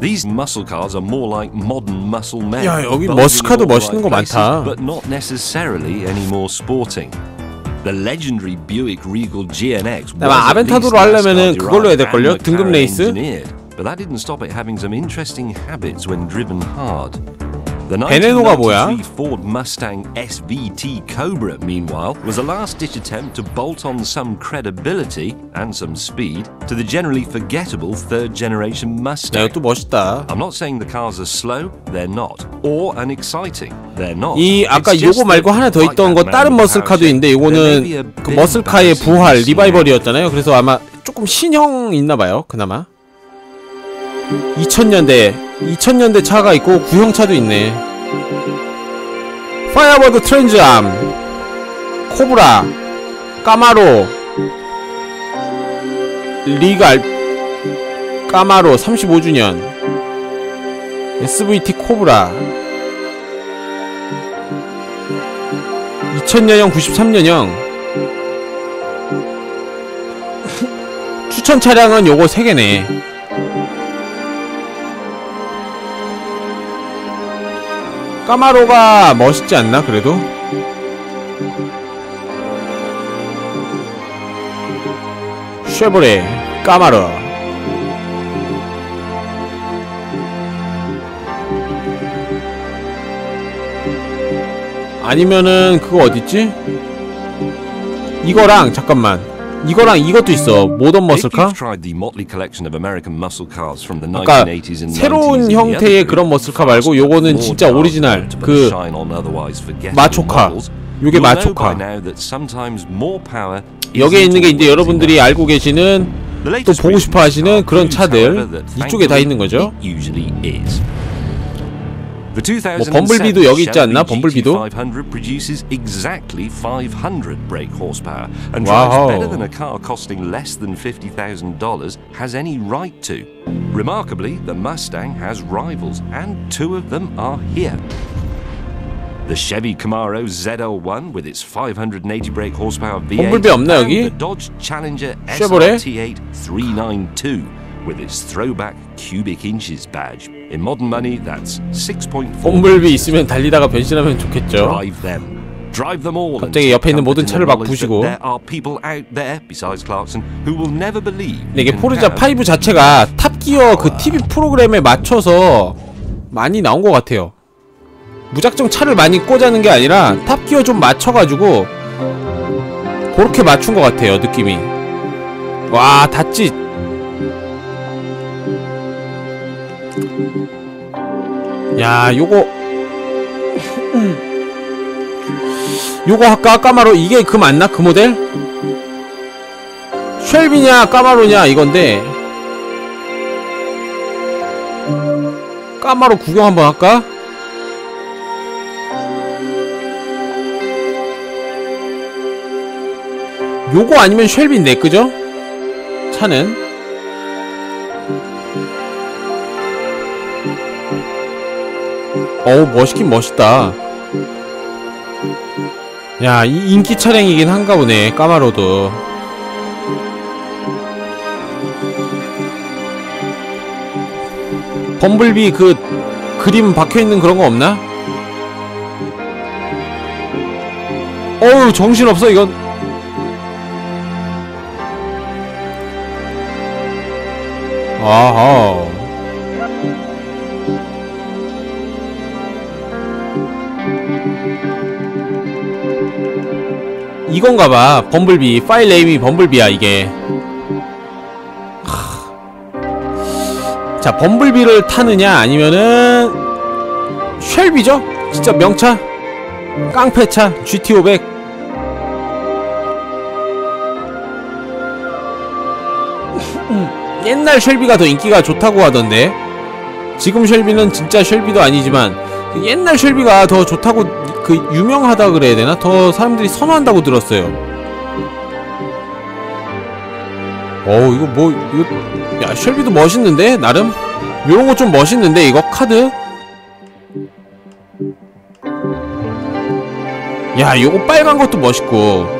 These muscle cars are more like modern muscle men. 야, 여기 bulging 머스카도 in all 멋있는 거 right places, 많다. But not necessarily any more sporting. The legendary Buick Regal GNX was 아마 at least 아벤타도로 하려면은 NASCAR 그걸로 해야 derived 될걸요? and 등급 McLaren 레이스? engineered, But that didn't stop it having some interesting habits when driven hard. The 베네노가 뭐야? 1993 Ford Mustang SVT Cobra, meanwhile, was a last-ditch attempt to bolt on some credibility and some speed to the generally forgettable third-generation 야, Mustang. 이것도 멋있다. I'm not saying the cars are slow, they're not, or unexciting, they're not. 이 아까 요거 말고 하나 더 있던 거 다른 머슬카도 있는데 요거는 그 머슬카의 부활 리바이벌이었잖아요. 그래서 아마 조금 신형 있나봐요. 그나마 2000년대 2000년대 차가 있고 구형 차도 있네. 파이어버드 트랜즈암 코브라 까마로 리갈 까마로 35주년 SVT 코브라. 2000년형 93년형. 추천 차량은 요거 3개네 까마로가 멋있지 않나 그래도? 쉐보레 까마로 아니면은 그거 어딨지? 이거랑 잠깐만 이거랑 이것도 있어 모던 머슬카? 아까 1980s and 90s 새로운 형태의 그런 머슬카 말고 요거는 진짜 오리지널 그 마초카. 요게 마초카. 여기에 있는 게 이제 여러분들이. 알고 계시는 또 보고 싶어 하시는 그런 차들 이쪽에 다 있는 거죠. it usually is. The 2007 범블비도 여기 있지 않나? Chevy 범블비도? GT500 produces exactly 500 brake horsepower and 와우. drives better than a car costing less than $50,000 has any right to. Remarkably, the Mustang has rivals, and two of them are here. The Chevy Camaro ZL1 with its 580 brake horsepower V8 범블비 없나, and 여기? the Dodge Challenger 쉐보레? SRT8 392 With its throwback cubic inches badge. In modern money, that's 6.4 범블비 있으면 달리다가 변신하면 좋겠죠. Drive them. Drive them all. 갑자기 옆에 있는 모든 차를 막 부시고. There are people out there besides Clarkson who will never believe. 근데 이게 포르자 have 5 자체가 탑기어 그 TV 프로그램에 맞춰서 많이 나온 것 같아요. 무작정 차를 많이 꽂아는 게 아니라 탑기어 좀 맞춰가지고 그렇게 맞춘 것 같아요 느낌이. 와 닷짓. 야 요거 요거 아까 까마로 이게 그 맞나 그 모델? 쉘비냐 까마로냐 이건데 까마로 구경 한번 할까? 요거 아니면 쉘비인데 그죠? 차는 어우 멋있긴 멋있다 야, 이 인기 차량이긴 한가 보네, 까마로도. 범블비 그 그림 박혀있는 그런 거 없나? 어우, 정신없어, 이건. 아하. 이건가봐. 범블비. 파일 네임이 범블비야 이게. 하... 자 범블비를 타느냐 아니면은 쉘비죠? 진짜 명차? 깡패차? GT500 옛날 쉘비가 더 인기가 좋다고 하던데. 지금 쉘비는 진짜 쉘비도 아니지만 그 옛날 쉘비가 더 좋다고 그 유명하다 그래야 되나? 더 사람들이 선호한다고 들었어요. 어우 이거 뭐 이거 야 쉘비도 멋있는데? 나름? 요런 거 좀 멋있는데 이거 카드? 야 요거 빨간 것도 멋있고.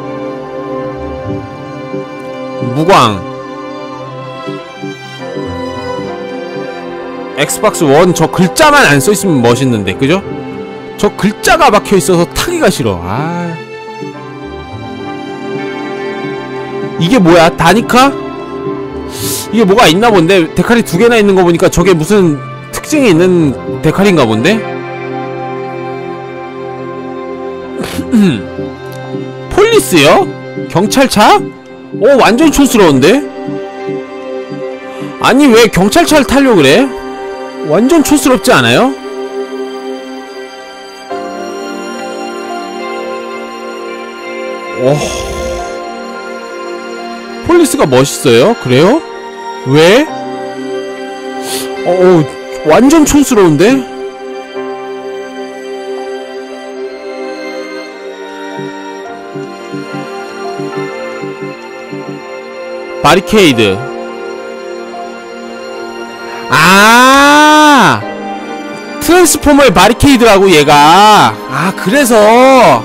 무광 엑스박스 원 저 글자만 안 써있으면 멋있는데 그죠? 저 글자가 박혀있어서 타기가 싫어 아 이게 뭐야 다니카? 이게 뭐가 있나 본데 데칼이 두 개나 있는 거 보니까 저게 무슨 특징이 있는 데칼인가 본데? 폴리스요? 경찰차? 오 완전 촌스러운데? 아니 왜 경찰차를 타려 그래? 완전 촌스럽지 않아요? 오 폴리스가 멋있어요? 그래요? 왜? 어, 어 완전 촌스러운데? 바리케이드 아 트랜스포머의 바리케이드라고 얘가 아 그래서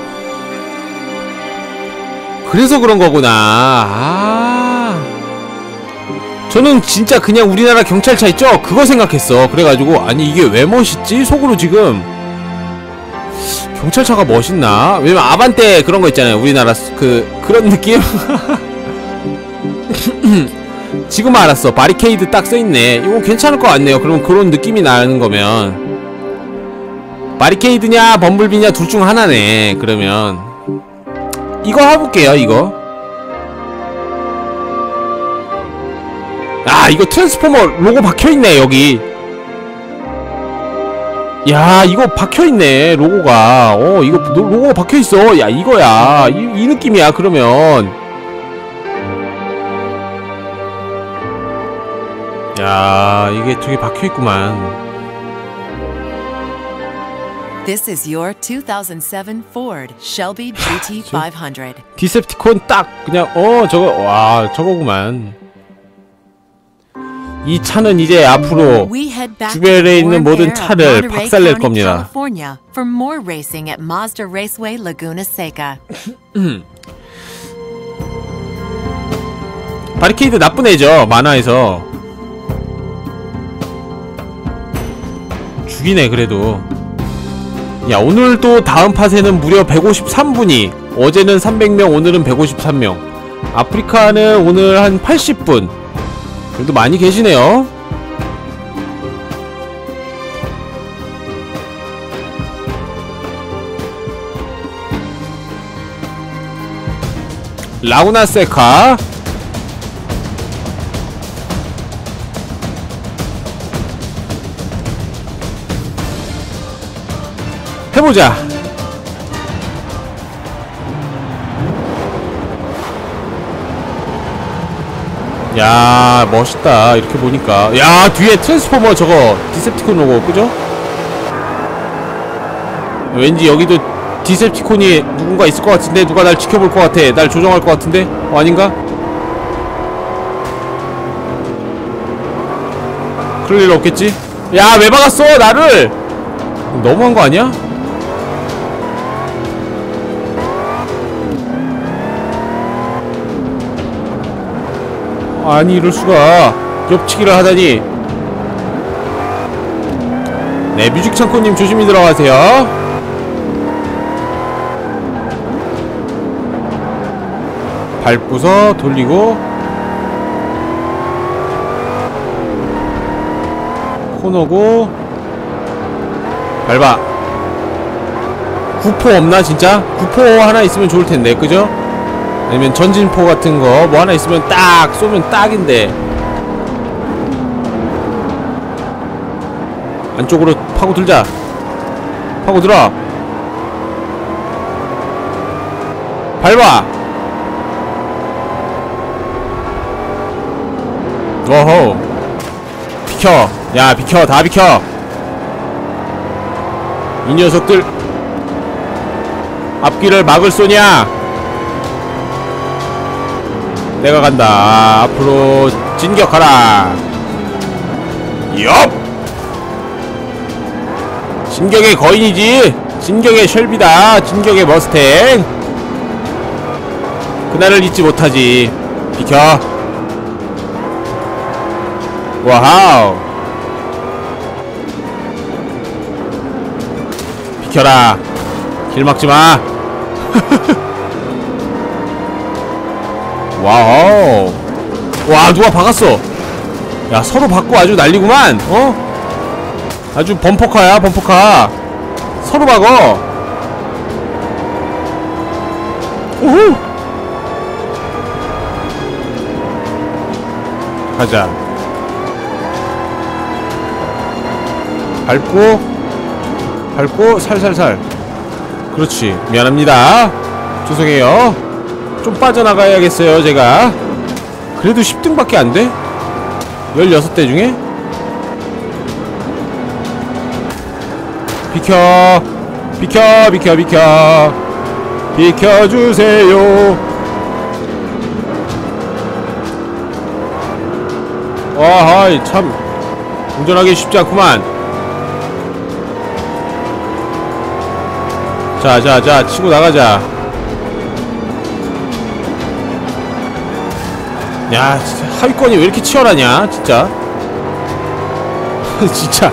그래서 그런 거구나 아 저는 진짜 그냥 우리나라 경찰차 있죠? 그거 생각했어 그래가지고 아니 이게 왜 멋있지? 속으로 지금 경찰차가 멋있나? 왜냐면 아반떼 그런 거 있잖아요 우리나라 그 그런 느낌? 지금 알았어. 바리케이드 딱 써있네. 이거 괜찮을 것 같네요. 그럼 그런 느낌이 나는 거면. 바리케이드냐 범블비냐 둘 중 하나네 그러면. 이거 해볼게요 이거. 아 이거 트랜스포머 로고 박혀있네 여기. 야 이거 박혀있네 로고가. 어 이거 로고가 박혀있어. 야 이거야. 이, 이 느낌이야 그러면 야 이게 저기 박혀 있구만 This is your 2007 Ford Shelby GT500. 디셉티콘 딱 그냥 어 저거 와 저거구만 이 차는 이제 앞으로 주변에 있는 모든 차를 박살낼 겁니다. California for more racing at Mazda Raceway Laguna Seca. 바리케이드 나쁜 애죠 만화에서 죽이네 그래도. 야 오늘 또 다음 팟에는 무려 153분이 어제는 300명 오늘은 153명. 아프리카는 오늘 한 80분. 그래도 많이 계시네요. 라구나 세카 해보자 야 멋있다 이렇게 보니까 야 뒤에 트랜스포머 저거 디셉티콘 로고 그죠? 왠지 여기도 디셉티콘이 누군가 있을 것 같은데 누가 날 지켜볼 것 같아 날 조정할 것 같은데 어 아닌가? 그럴 일 없겠지? 야 왜 박았어 나를 너무한 거 아니야? 아니 이럴 수가. 옆치기를 하다니. 네 뮤직 창고님 조심히 들어가세요. 밟고서 돌리고. 코너고. 밟아 구포 없나 진짜? 구포 하나 있으면 좋을텐데 그죠? 아니면 전진포 같은 거 뭐 하나 있으면 딱 쏘면 딱인데. 안쪽으로 파고들자. 파고들어. 밟아. 어허. 비켜. 야 비켜. 다 비켜. 이 녀석들. 앞길을 막을 쏘냐 내가 간다. 앞으로 진격하라. 옆 진격의 거인이지. 진격의 쉘비다. 진격의 머스탱. 그날을 잊지 못하지. 비켜. 와우. 비켜라. 길 막지마. 와우. 와 누가 박았어? 야 서로 박고 아주 난리구만 어? 아주 범퍼카야 범퍼카. 서로 박어. 오호. 가자. 밟고 밟고 살살살. 그렇지. 미안합니다. 죄송해요 좀 빠져나가야겠어요 제가. 그래도 10등밖에 안 돼? 16대 중에? 비켜 비켜 비켜 비켜. 비켜주세요. 와하이 참. 운전하기 쉽지 않구만. 자자자 치고 나가자 야 진짜 하위권이 왜 이렇게 치열하냐 진짜. 진짜.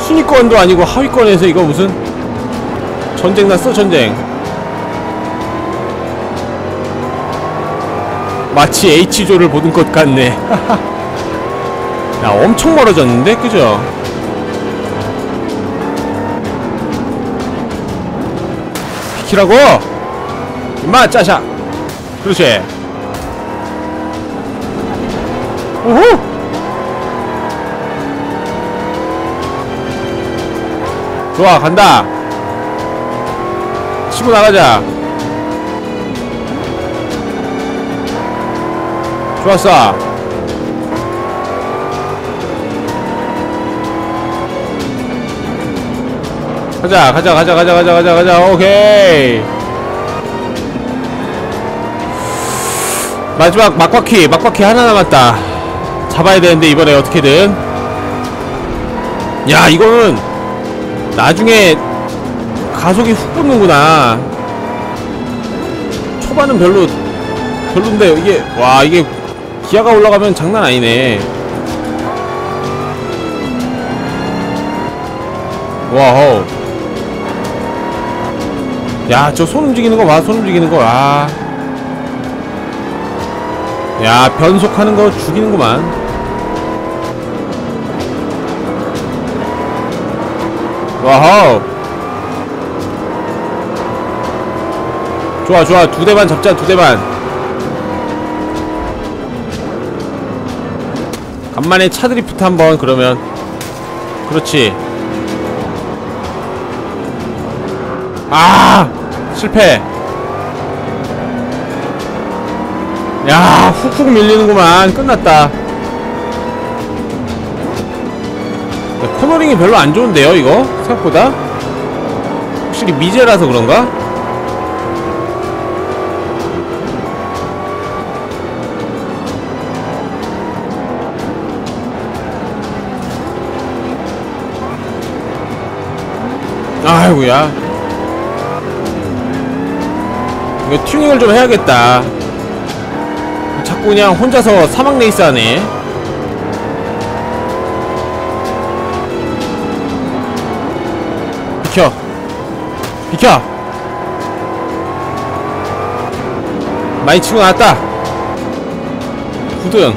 순위권도 아니고 하위권에서 이거 무슨 전쟁 났어 전쟁? 마치 H조를 보는 것 같네. 야 엄청 멀어졌는데 그죠? 비키라고! 임마 짜샤 그렇지. 오호 좋아 간다. 치고 나가자. 좋았어. 가자 가자 가자 가자 가자 가자 가자 오케이 마지막 막바퀴 막바퀴 하나 남았다. 잡아야 되는데 이번에 어떻게든. 야 이거는 나중에 가속이 훅 붙는구나. 초반은 별로 별론데 이게 와 이게 기아가 올라가면 장난 아니네. 와우. 야저 손 움직이는 거봐손 움직이는 거아 야 변속하는 거 죽이는구만. 와우. 좋아 좋아. 두 대만 잡자 두 대만. 간만에 차드리프트 한번 그러면. 그렇지. 아 실패 야 훅훅 밀리는구만. 끝났다. 야, 코너링이 별로 안 좋은데요 이거? 생각보다? 확실히 미제라서 그런가? 아이고야. 이거 튜닝을 좀 해야겠다 자꾸 그냥 혼자서 사막 레이스 하네 비켜. 비켜. 많이 치고 나왔다. 9등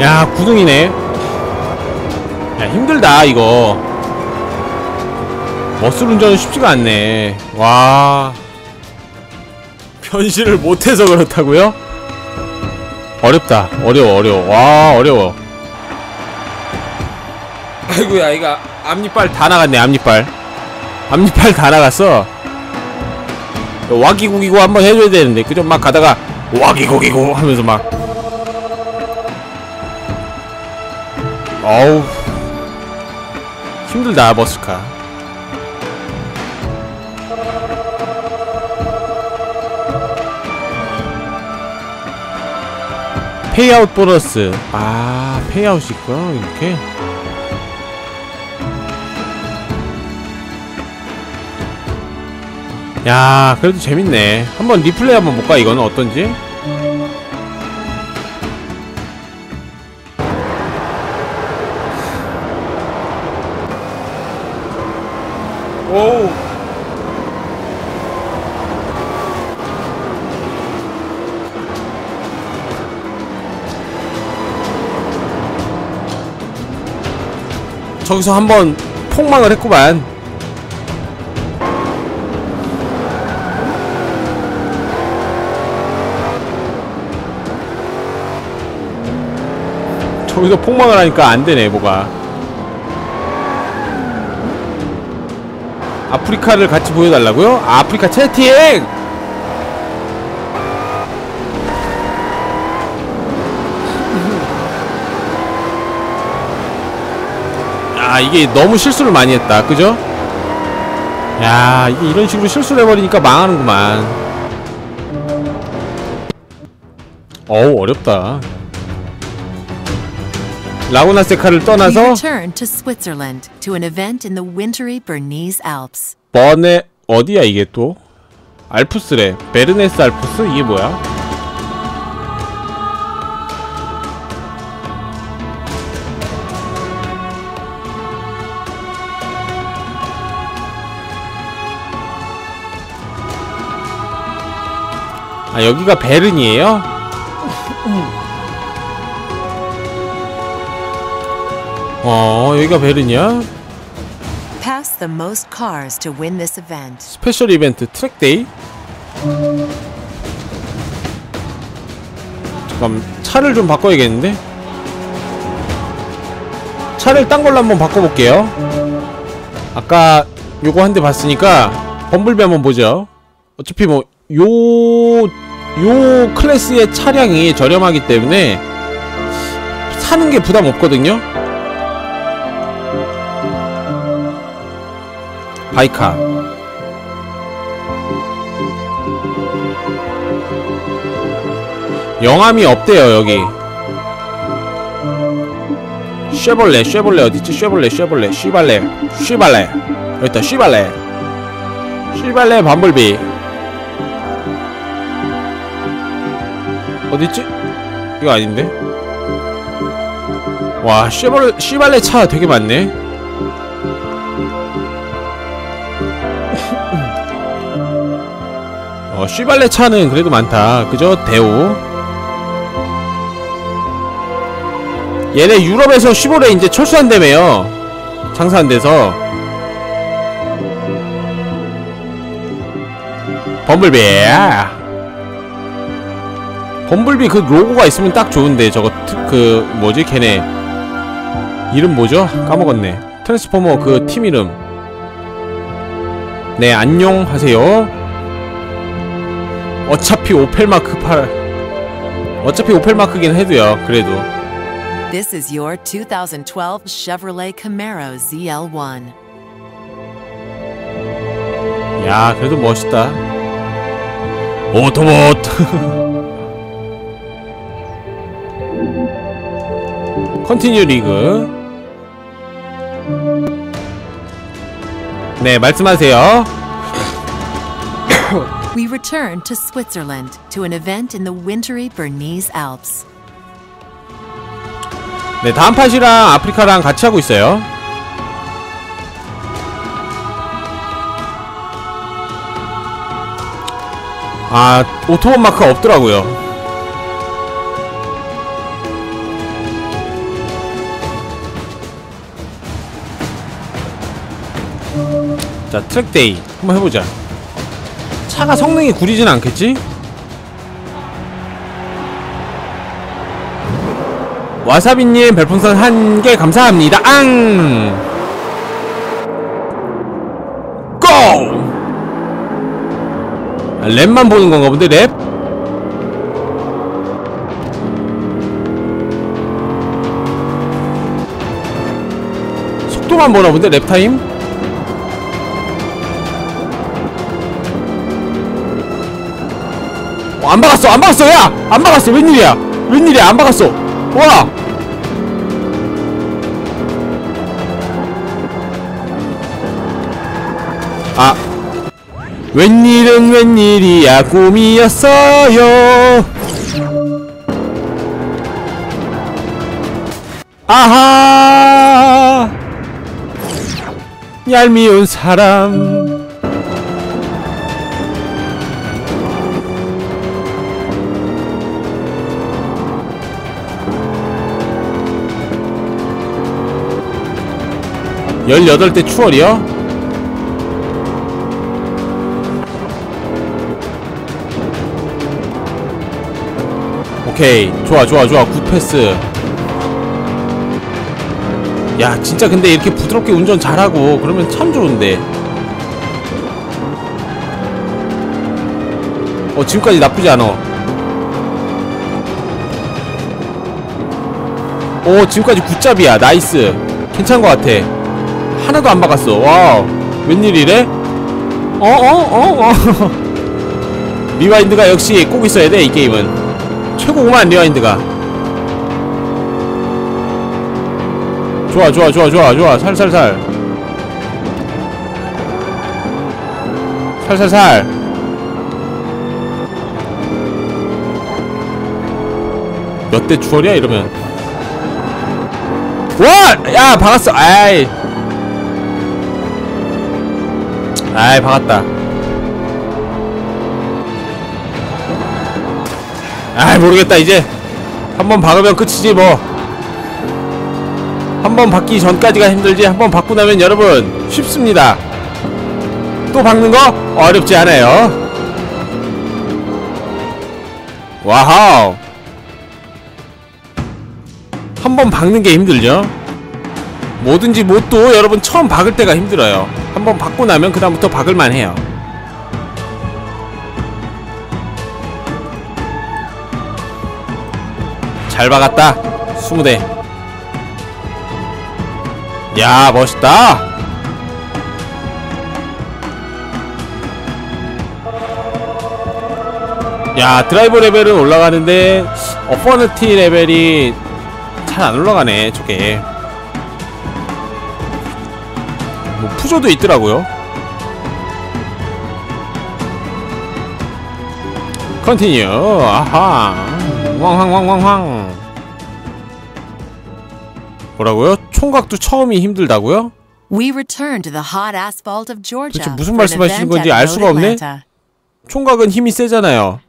야 9등이네. 야 힘들다 이거 머슬 운전은 쉽지가 않네. 와. 변신을 못해서 그렇다고요? 어렵다. 어려워 어려워. 와 어려워. 아이고야 이거 앞니빨 다 나갔네 앞니빨. 앞니빨 다 나갔어. 와기고기고 한번 해줘야 되는데 그죠? 막 가다가 와기고기고 하면서 막. 어우. 힘들다 머스카 페이아웃 보너스. 아 페이아웃이 있구나 이렇게? 야 그래도 재밌네. 한번 리플레이 한번 볼까 이거는? 어떤지 저기서 한번 폭망을 했구만 저기서 폭망을 하니까 안되네 뭐가 아프리카를 같이 보여달라고요? 아, 아프리카 채팅! 아 이게 너무 실수를 많이 했다 그죠? 야 이게 이런 식으로 실수를 해버리니까 망하는구만 어우 어렵다 라구나 세카를 떠나서. 버네 어디야 이게 또? 알프스래 베르네스 알프스? 이게 뭐야? 아 여기가 베른이에요? 어 여기가 베른이야? Pass the most cars to win this event. 스페셜 이벤트 트랙데이? 잠깐 차를 좀 바꿔야겠는데? 차를 딴 걸로 한번 바꿔볼게요 아까 요거 한 대 봤으니까 범블비 한번 보죠 어차피 뭐 요... 요 클래스의 차량이 저렴하기 때문에 사는 게 부담 없거든요. 바이카. 영암이 없대요 여기. 쉐볼레 쉐볼레 어디있지? 쉐볼레 쉐볼레. 쉬발레 쉬발레. 여기있다 쉬발레. 쉬발레 밤블비 어디있지? 이거 아닌데? 와 쉐볼레 쉬발레 차 되게 많네 어 쉬발레 차는 그래도 많다 그죠? 대우 얘네 유럽에서 15래 이제 철수한다며요 장사 안 돼서 범블비 범블비 그 로고가 있으면 딱 좋은데 저거 트, 그 뭐지? 걔네 이름 뭐죠? 까먹었네. 트랜스포머 그 팀 이름. 네 안녕하세요. 어차피 오펠 마크 팔 어차피 오펠 마크긴 해도요 그래도. This is your 2012 Chevrolet Camaro ZL1. 야 그래도 멋있다. 오토봇 컨티뉴 리그 네 말씀하세요 We return to Switzerland to an event in the wintry Bernese Alps. 네 다음 팟이랑 아프리카랑 같이 하고 있어요 아 오토봇 마크가 없더라고요 자 트랙데이 한번 해보자 차가 성능이 구리진 않겠지? 와사비님 별풍선 한 개 감사합니다. 앙! 고! 아, 랩만 보는 건가 본데, 랩? 속도만 보나 본데, 랩 타임? 어, 안 박았어, 안 박았어, 야! 안 박았어, 웬일이야? 웬일이야, 안 박았어. 와! 아 웬일은 웬일이야 꿈이었어요 아하 얄미운 사람 열여덟 대 추월이요? 오케이. 좋아 좋아 좋아. 굿 패스. 야 진짜 근데 이렇게 부드럽게 운전 잘하고 그러면 참 좋은데. 어 지금까지 나쁘지 않아. 오 지금까지 굿잡이야. 나이스. 괜찮은 것 같아 하나도 안 박았어. 와우. 웬일이래? 어어 어 어, 어. 리와인드가 역시 꼭 있어야 돼 이 게임은. 최고구만 리와인드가. 좋아 좋아 좋아 좋아 좋아. 살살살. 살살살. 몇대 추월이야 이러면? 와! 야 박았어. 아이 아이 박았다. 아이 모르겠다 이제. 한 번 박으면 끝이지 뭐. 한 번 박기 전까지가 힘들지 한 번 박고 나면 여러분 쉽습니다. 또 박는 거 어렵지 않아요. 와우. 한 번 박는 게 힘들죠? 뭐든지 뭣도 여러분 처음 박을 때가 힘들어요 한번 박고 나면 그 다음부터 박을만 해요. 잘 박았다. 20대. 야 멋있다. 야 드라이버 레벨은 올라가는데 어퍼너티 레벨이 잘 안 올라가네 저게 푸조도 있더라고요 컨티뉴 아하 왕황왕왕왕 뭐라고요? 총각도 처음이 힘들다고요? We return to the hot asphalt of Georgia. 도대체 무슨 말씀하시는 건지 알 수가 없네? 총각은 힘이 세잖아요.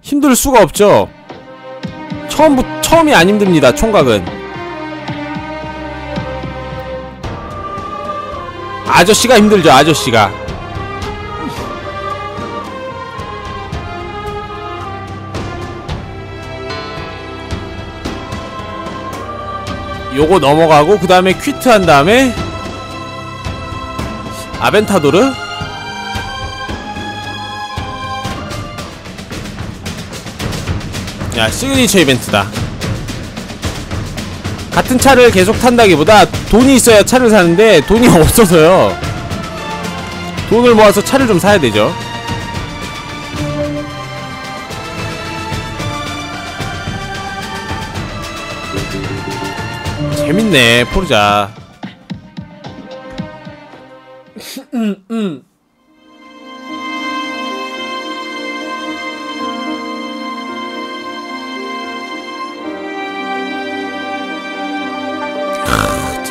힘들 수가 없죠. 처음부 처음이 안 힘듭니다. 총각은. 아저씨가 힘들죠. 아저씨가. 요거 넘어가고 그 다음에 퀴트 한 다음에 아벤타도르 야 시그니처 이벤트다 같은 차를 계속 탄다기보다 돈이 있어야 차를 사는데 돈이 없어서요. 돈을 모아서 차를 좀 사야 되죠. 재밌네 포르자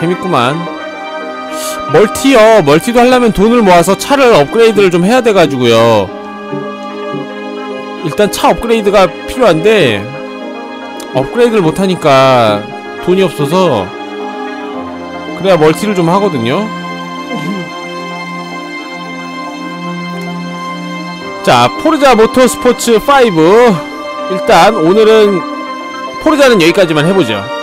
재밌구만. 멀티요. 멀티도 하려면 돈을 모아서 차를 업그레이드를 좀 해야 돼가지고요. 일단 차 업그레이드가 필요한데 업그레이드를 못하니까 돈이 없어서 그래야 멀티를 좀 하거든요. 자 포르자 모터스포츠 5 일단 오늘은 포르자는 여기까지만 해보죠